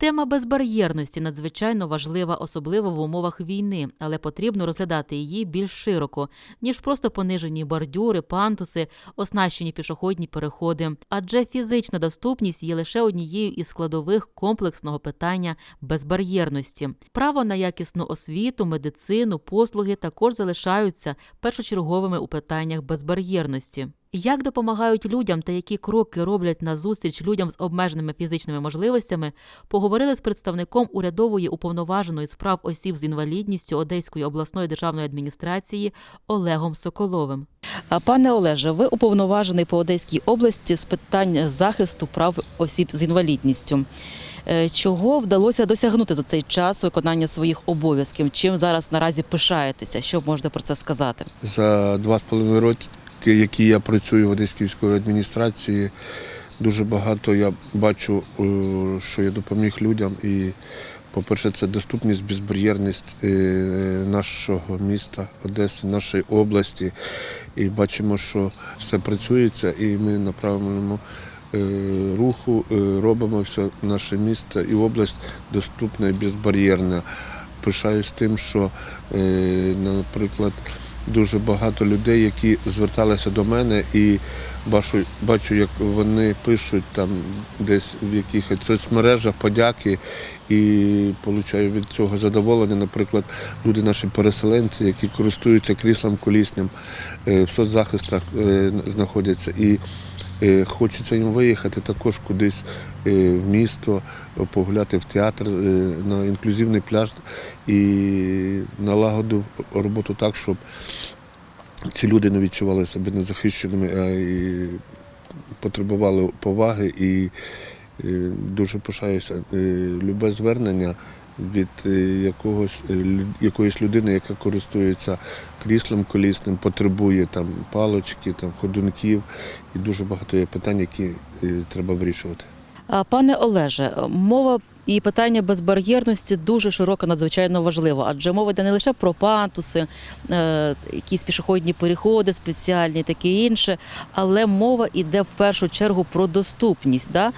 Тема безбар'єрності надзвичайно важлива, особливо в умовах війни, але потрібно розглядати її більш широко, ніж просто понижені бордюри, пантуси, оснащені пішохідні переходи. Адже фізична доступність є лише однією із складових комплексного питання безбар'єрності. Право на якісну освіту, медицину, послуги також залишаються першочерговими у питаннях безбар'єрності. Як допомагають людям та які кроки роблять назустріч людям з обмеженими фізичними можливостями, поговорили з представником урядової уповноваженої справ осіб з інвалідністю Одеської обласної державної адміністрації Олегом Соколовим. Пане Олеже, ви уповноважений по Одеській області з питань захисту прав осіб з інвалідністю. Е, Чого вдалося досягнути за цей час виконання своїх обов'язків? Чим зараз наразі пишаєтеся? Що можете про це сказати? За два з половиною роки, які я працюю в Одеській адміністрації, дуже багато я бачу, е, що я допоміг людям. І, по-перше, це доступність, безбар'єрність е, нашого міста, Одеси, нашої області. І бачимо, що все працюється, і ми на правильному е, руху робимо все наше місто і область доступна і безбар'єрна. Пишаюсь тим, що, наприклад, дуже багато людей, які зверталися до мене, і бачу, бачу, як вони пишуть там десь в якихось соцмережах подяки і получаю від цього задоволення. Наприклад, люди наші переселенці, які користуються кріслом колісним, е, в соцзахистах е, знаходяться. І Хочеться їм виїхати також кудись е, в місто, е, погуляти в театр е, на інклюзивний пляж і налагодив роботу так, щоб ці люди не відчували себе незахищеними, а і потребували поваги. І е, дуже пишаюся е, любе звернення від е, якогось, е, якоїсь людини, яка користується кріслом колісним, потребує там палочки, там ходунків. І дуже багато є питань, які е, треба вирішувати. Пане Олеже, мова і питання безбар'єрності дуже широка, надзвичайно важливо, адже мова йде не лише про пантуси, е, якісь пішохідні переходи спеціальні, таке інше, але мова йде в першу чергу про доступність. Да?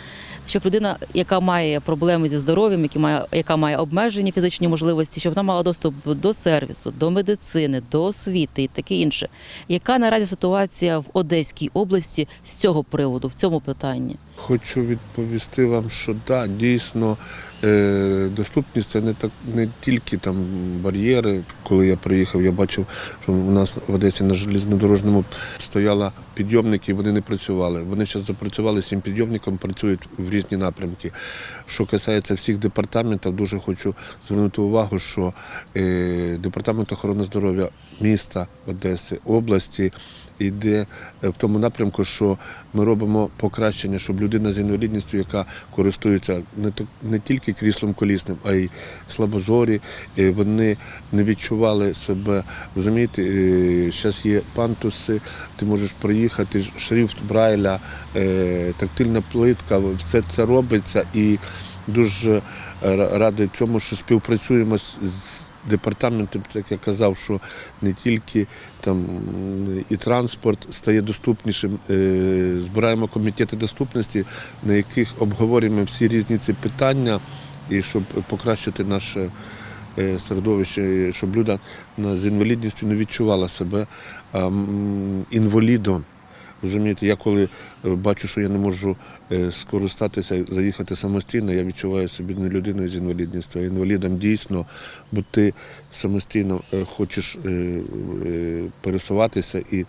Щоб людина, яка має проблеми зі здоров'ям, яка має, яка має обмежені фізичні можливості, щоб вона мала доступ до сервісу, до медицини, до освіти і таке інше. Яка наразі ситуація в Одеській області з цього приводу, в цьому питанні? Хочу відповісти вам, що да, дійсно е, доступність це не так не тільки там бар'єри. Коли я приїхав, я бачив, що у нас в Одесі на железнодорожному стояли підйомники, вони не працювали. Вони зараз запрацювали цим підйомником, працюють в різні напрямки. Що касається всіх департаментів, дуже хочу звернути увагу, що е, департамент охорони здоров'я міста Одеси, області йде е, в тому напрямку, що ми робимо покращення, щоб людина з інвалідністю, яка користується не так- не тільки кріслом колісним, а й слабозорі, е, вони не відчували себе. Розумієте, зараз є пантуси, ти можеш проїхати, шрифт Брайля, е, тактильна плитка, все це робиться і дуже е, радий цьому, що співпрацюємо з. З Департаментом, як я казав, що не тільки там і транспорт стає доступнішим. Е, Збираємо комітети доступності, на яких обговорюємо всі різні ці питання, і щоб покращити наше е, середовище, щоб людина з інвалідністю не відчувала себе інвалідом. Розумієте, я коли е, бачу, що я не можу е, скористатися, заїхати самостійно, я відчуваю себе не людиною з інвалідністю, а інвалідом дійсно, бо ти самостійно е, хочеш пересуватися і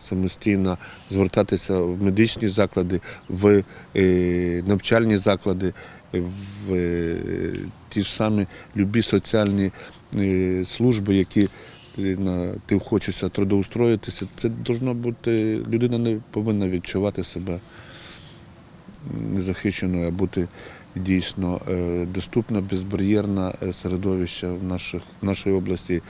самостійно звертатися в медичні заклади, в навчальні заклади, в ті ж самі любі соціальні служби, які ти ти хочешся трудоустроїтися, це должно бути людина не повинна відчувати себе незахищеною, а бути дійсно е, доступна, безбар'єрна е, середовище в наших, в нашій області.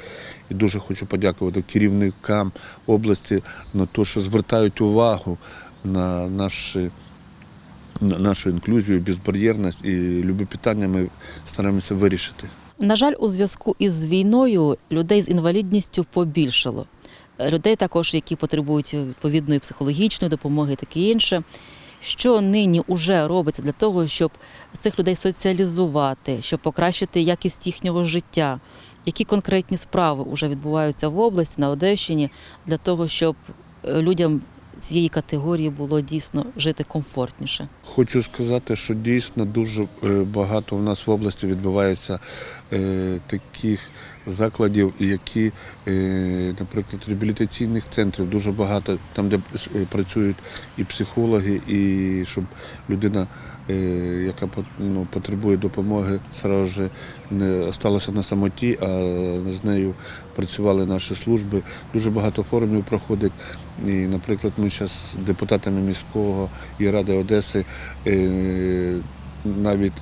І дуже хочу подякувати керівникам області на те, що звертають увагу на наші. На нашу інклюзію, безбар'єрність і любі питання ми стараємося вирішити. На жаль, у зв'язку із війною людей з інвалідністю побільшало. Людей також, які потребують відповідної психологічної допомоги, таке інше. Що нині вже робиться для того, щоб цих людей соціалізувати, щоб покращити якість їхнього життя? Які конкретні справи вже відбуваються в області на Одещині для того, щоб е, людям цієї категорії було дійсно жити комфортніше? Хочу сказати, що дійсно дуже е, багато в нас в області відбувається е, таких закладів, які, е, наприклад, реабілітаційних центрів дуже багато, там, де е, працюють і психологи, і щоб людина, е, яка ну, потребує допомоги, сразу же не залишилася на самоті, а з нею працювали наші служби. Дуже багато форумів проходить. І, наприклад, ми зараз з депутатами міського і Ради Одеси навіть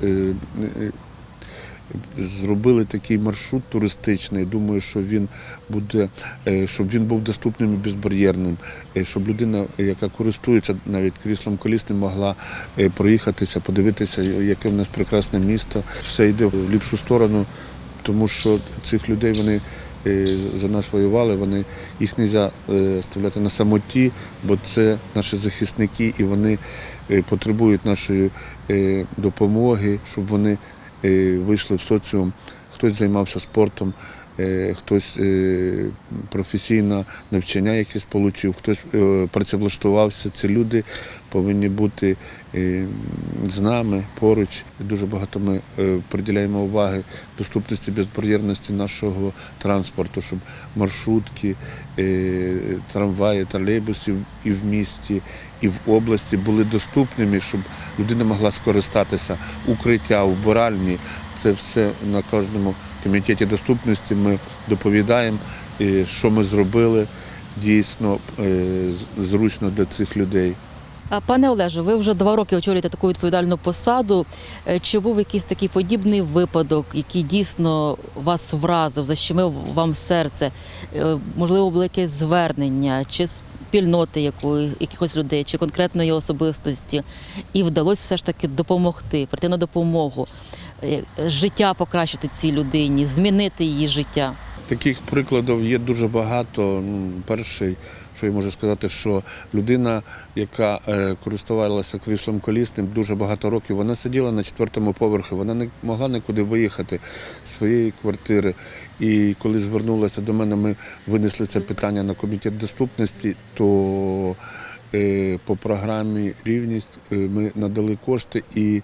зробили такий маршрут туристичний. Думаю, що він буде, е, щоб він був доступним і безбар'єрним, е, щоб людина, яка користується навіть кріслом колісним, могла е, проїхатися, подивитися, яке в нас прекрасне місто. Все йде в ліпшу сторону, тому що цих людей вони. За нас воювали, вони їх не можна ставляти на самоті, бо це наші захисники, і вони потребують нашої допомоги, щоб вони вийшли в соціум. Хтось займався спортом, хтось е, професійне навчання якесь отримав, хтось е, працевлаштувався. Ці люди повинні бути е, з нами поруч. Дуже багато ми е, приділяємо уваги доступності безбар'єрності нашого транспорту, щоб маршрутки, е, трамваї, тролейбуси і в місті, і в області були доступними, щоб людина могла скористатися. Укриття, вбиральні це все на кожному комітеті доступності. Ми доповідаємо, е, що ми зробили дійсно е, зручно для цих людей. Пане Олеже, ви вже два роки очолюєте таку відповідальну посаду. Е, Чи був якийсь такий подібний випадок, який дійсно вас вразив, защемив вам серце? Можливо, було якесь звернення чи спільноти якої, якихось людей, чи конкретної особистості, і вдалося все ж таки допомогти, прийти на допомогу, життя покращити цій людині, змінити її життя. Таких прикладів є дуже багато. Ну, Перший, що я можу сказати, що людина, яка е, користувалася кріслом колісним дуже багато років, вона сиділа на четвертому поверхі, вона не могла нікуди виїхати з своєї квартири. І коли звернулася до мене, ми винесли це питання на комітет доступності, то е, по програмі рівність е, ми надали кошти і.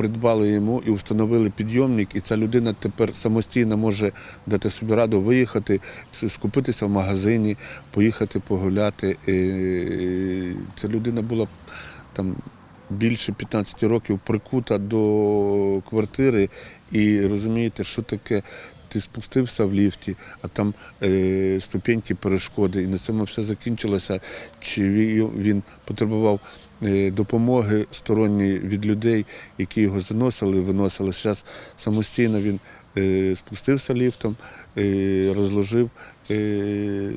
Придбали йому і встановили підйомник, і ця людина тепер самостійно може дати собі раду виїхати, скупитися в магазині, поїхати погуляти. Ця людина була там більше 15 років прикута до квартири, і розумієте, що таке. Ти спустився в ліфті, а там е, ступеньки перешкоди, і на цьому все закінчилося. Чи він потребував е, допомоги сторонньої від людей, які його заносили, виносили. Зараз самостійно він е, спустився ліфтом, е, розложив е,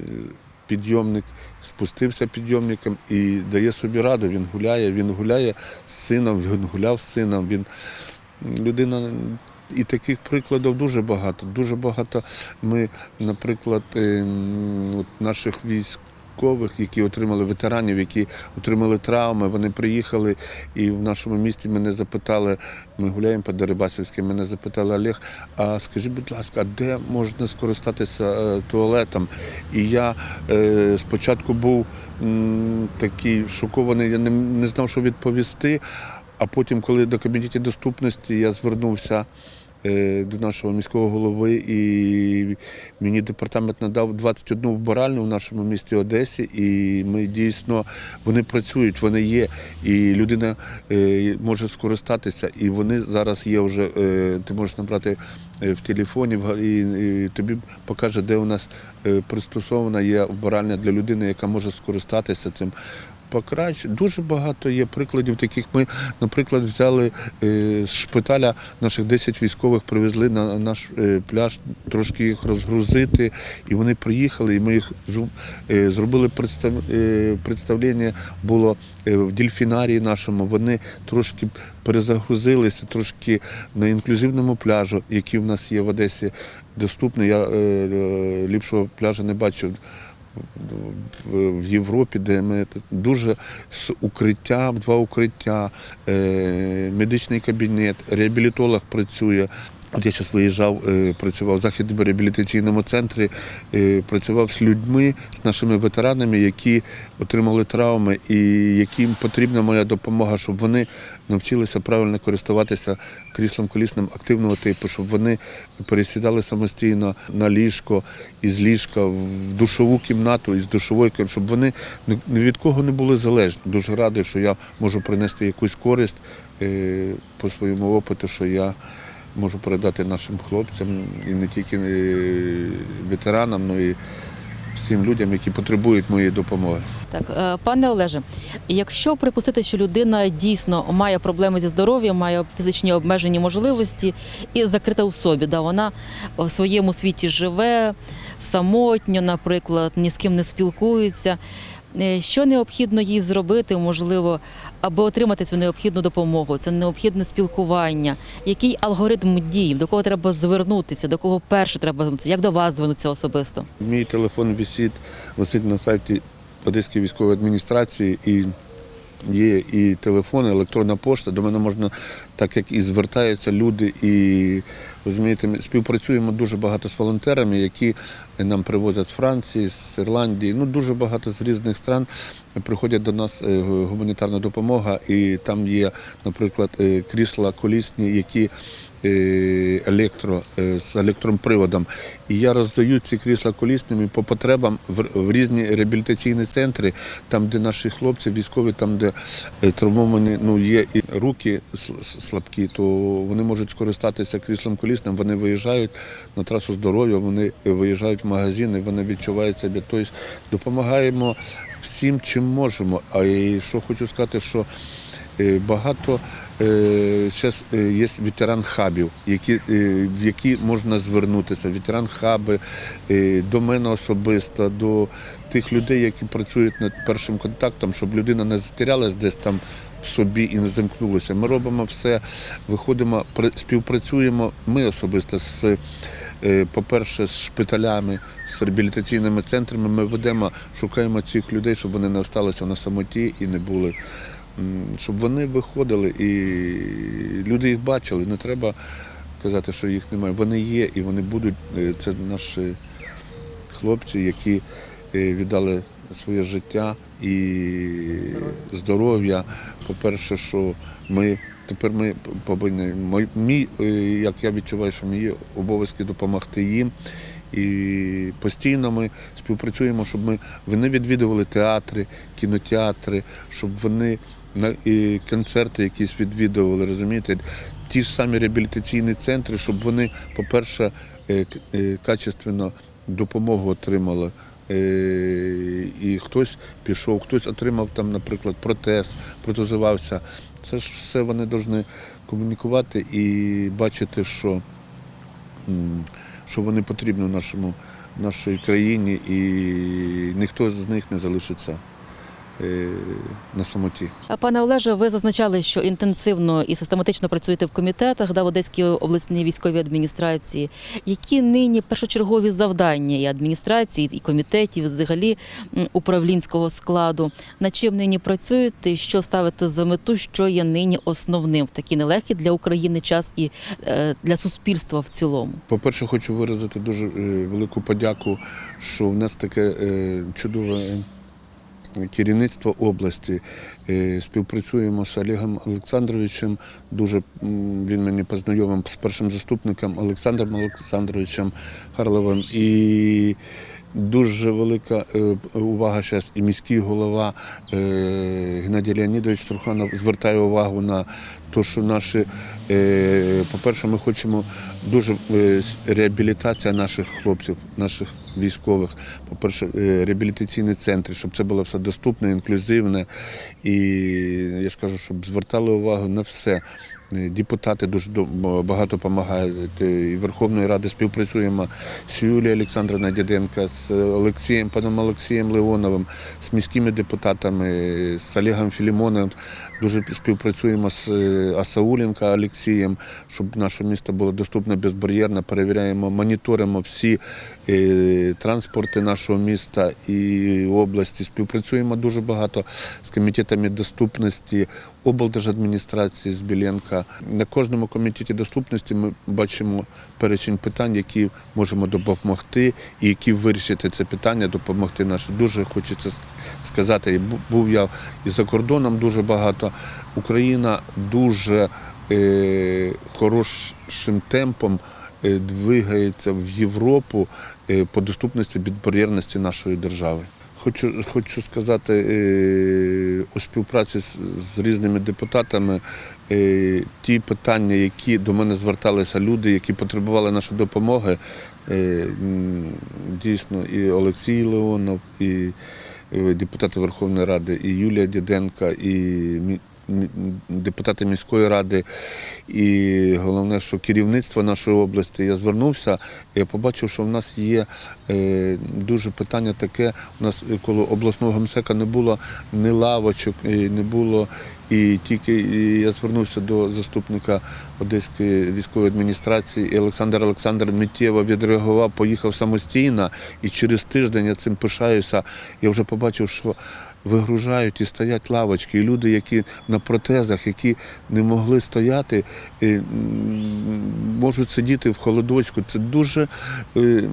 підйомник, спустився підйомником і дає собі раду. Він гуляє, він гуляє з сином, він гуляв з сином. Він людина. І таких прикладів дуже багато. Дуже багато ми, наприклад, ем, наших військових, які отримали ветеранів, які отримали травми, вони приїхали і в нашому місті мене запитали, ми гуляємо по Дерибасівській, мене запитали Олег, а скажіть, будь ласка, а де можна скористатися е, туалетом? І я е, спочатку був м, такий шокований, я не, не знав, що відповісти. А потім, коли до комітету доступності я звернувся до нашого міського голови, і мені департамент надав 21 вбиральню в нашому місті Одесі, і ми дійсно вони працюють, вони є, і людина е, може скористатися, і вони зараз є вже. е, Ти можеш набрати е, в телефоні, і, тобі покаже, де у нас е, пристосована є вбиральня для людини, яка може скористатися цим покраще. Дуже багато є прикладів таких. Ми, наприклад, взяли е, з шпиталя наших 10 військових, привезли на наш е, пляж, трошки їх розгрузити, і вони приїхали, і ми їх е, зробили представ, представлення було в дельфінарії нашому. Вони трошки перезагрузилися, трошки на інклюзивному пляжу, який в нас є в Одесі доступний. Я ліпшого пляжу не бачив в- Європі, де ми дуже з укриття, два укриття, е, медичний кабінет, реабілітолог працює. От я зараз виїжджав, е, працював в західному реабілітаційному центрі, е, працював з людьми, з нашими ветеранами, які отримали травми, і яким потрібна моя допомога, щоб вони навчилися правильно користуватися кріслом колісним активного типу, щоб вони пересідали самостійно на ліжко, із ліжка в душову кімнату, із душової кімнати, щоб вони ні від кого не були залежні. Дуже радий, що я можу принести якусь користь е, по своєму опиту, що я можу передати нашим хлопцям і не тільки е, ветеранам, але й всім людям, які потребують моєї допомоги. Так, е, пане Олеже, якщо припустити, що людина дійсно має проблеми зі здоров'ям, має фізичні обмежені можливості і закрита у собі, да, вона в своєму світі живе самотньо, наприклад, ні з ким не спілкується. Е, Що необхідно їй зробити, можливо, аби отримати цю необхідну допомогу? Це необхідне спілкування. Який алгоритм дій, до кого треба звернутися, до кого перше треба звернутися, як до вас звернутися особисто? Мій телефон висить, висить на сайті Одеської військової адміністрації і є і телефон, і електронна пошта. До мене можна, так як і звертаються люди, і розумієте, ми співпрацюємо дуже багато з волонтерами, які нам привозять з Франції, з Ірландії. Ну дуже багато з різних стран приходять до нас е, гуманітарна допомога, і там є, наприклад, е, крісла колісні, які електро е, з електроприводом. І я роздаю ці крісла колісними по потребам в, різні реабілітаційні центри, там, де наші хлопці, військові, там, де е, травмовані, ну є і руки слабкі, то вони можуть скористатися кріслом колісним. Вони виїжджають на трасу здоров'я, вони виїжджають в магазини, вони відчувають себе. Тобто допомагаємо всім, чим можемо. А і що хочу сказати, що Е, Багато зараз є ветеран хабів, які, е, в які можна звернутися. Ветеран хаби е, до мене особисто, до тих людей, які працюють над першим контактом, щоб людина не затерялась десь там в собі і не замкнулася. Ми робимо все, виходимо, співпрацюємо. Ми особисто з. е, По-перше, з шпиталями, з реабілітаційними центрами ми ведемо, шукаємо цих людей, щоб вони не залишилися на самоті і не були щоб вони виходили і люди їх бачили. Не треба казати, що їх немає. Вони є і вони будуть. Е, Це наші хлопці, які е, віддали своє життя і здоров'я. По-перше, що ми тепер ми повинні мій, е, як я відчуваю, що мої обов'язки допомогти їм. І постійно ми співпрацюємо, щоб ми вони відвідували театри, кінотеатри, щоб вони і концерти якісь відвідували, розумієте? Ті ж самі реабілітаційні центри, щоб вони, по-перше, е, е, качественно допомогу отримали. Е, І хтось пішов, хтось отримав там, наприклад, протез, протезувався. Це ж все вони повинні комунікувати і бачити, що що вони потрібні нашому, нашій країні, і ніхто з них не залишиться на самоті. А пане Олеже, ви зазначали, що інтенсивно і систематично працюєте в комітетах да, в Одеській обласній військовій адміністрації. Які нині першочергові завдання і адміністрації, і комітетів, взагалі управлінського складу? Над чим нині працюєте? Що ставите за мету? Що є нині основним в такий нелегкий для України час і е, для суспільства в цілому? По-перше, хочу виразити дуже е, велику подяку, що в нас таке е, чудове е, керівництво області. Е, Співпрацюємо з Олегом Олександровичем. Дуже він мені познайомив з першим заступником Олександром Олександровичем Харловим. І Дуже велика е, увага зараз і міський голова е, Геннадій Леонідович Труханов звертає увагу на те, що наші, по-перше, ми хочемо дуже реабілітація наших хлопців, наших військових. По-перше, е, реабілітаційні центри, щоб це було все доступне, інклюзивне. І я ж кажу, щоб звертали увагу на все. Е, Депутати дуже багато допомагають. Е, І Верховної Ради співпрацюємо з Юлією Олександрівною Дяденко, з Олексієм, паном Олексієм Леоновим, з міськими депутатами, з Олегом Філімоновим. Дуже співпрацюємо з е, Асауленко Олексієм, щоб наше місто було доступне безбар'єрно. Перевіряємо, моніторимо всі транспорти нашого міста і області. Співпрацюємо дуже багато з комітетами доступності облдержадміністрації з Біленка. На кожному комітеті доступності ми бачимо перечень питань, які можемо допомогти, і які вирішити це питання, допомогти наше. Дуже хочеться сказати, був я і за кордоном дуже багато. Україна дуже е, хорошим темпом е, двигається в Європу е, по доступності безбар'єрності нашої держави. Хочу, хочу сказати, е, у співпраці з, з різними депутатами е, ті питання, які до мене зверталися люди, які потребували нашої допомоги, е, дійсно, і Олексій Леонов, і депутати Верховної Ради, і Юлія Діденка, і депутати міської ради, і головне, що керівництво нашої області. Я звернувся, я побачив, що в нас є е, дуже питання таке. У нас е, коло обласного гомсека не було ні лавочок, не було. І тільки я звернувся до заступника Одеської військової адміністрації, і Олександр Олександр миттєво відреагував, поїхав самостійно, і через тиждень я цим пишаюся. Я вже побачив, що вигружають і стоять лавочки, і люди, які на протезах, які не могли стояти, можуть сидіти в холодочку. Це дуже е,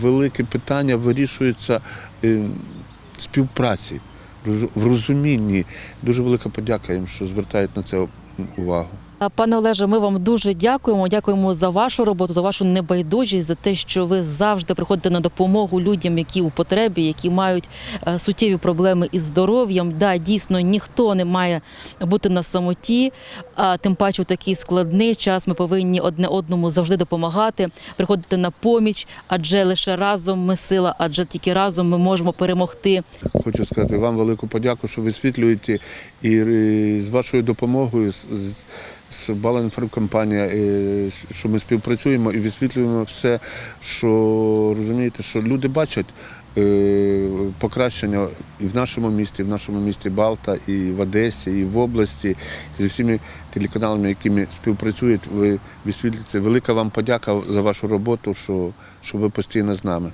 велике питання, вирішується е, співпраці, в розумінні. Дуже велика подяка їм, що звертають на це увагу. А, Пане Олеже, ми вам дуже дякуємо. Дякуємо за вашу роботу, за вашу небайдужість, за те, що ви завжди приходите на допомогу людям, які у потребі, які мають е, суттєві проблеми із здоров'ям. Да, дійсно, ніхто не має бути на самоті, а тим паче у такий складний час ми повинні одне одному завжди допомагати, приходити на поміч, адже лише разом ми сила, адже тільки разом ми можемо перемогти. Хочу сказати вам велику подяку, що висвітлюєте і е, з вашою допомогою, з, е, що ми співпрацюємо і висвітлюємо все, що розумієте, що люди бачать. е, Покращення і в нашому місті, і в нашому місті Балта, і в Одесі, і в області, і зі всіми телеканалами, якими співпрацюють, ви висвітлюєте. Велика вам подяка за вашу роботу, що, що ви постійно з нами.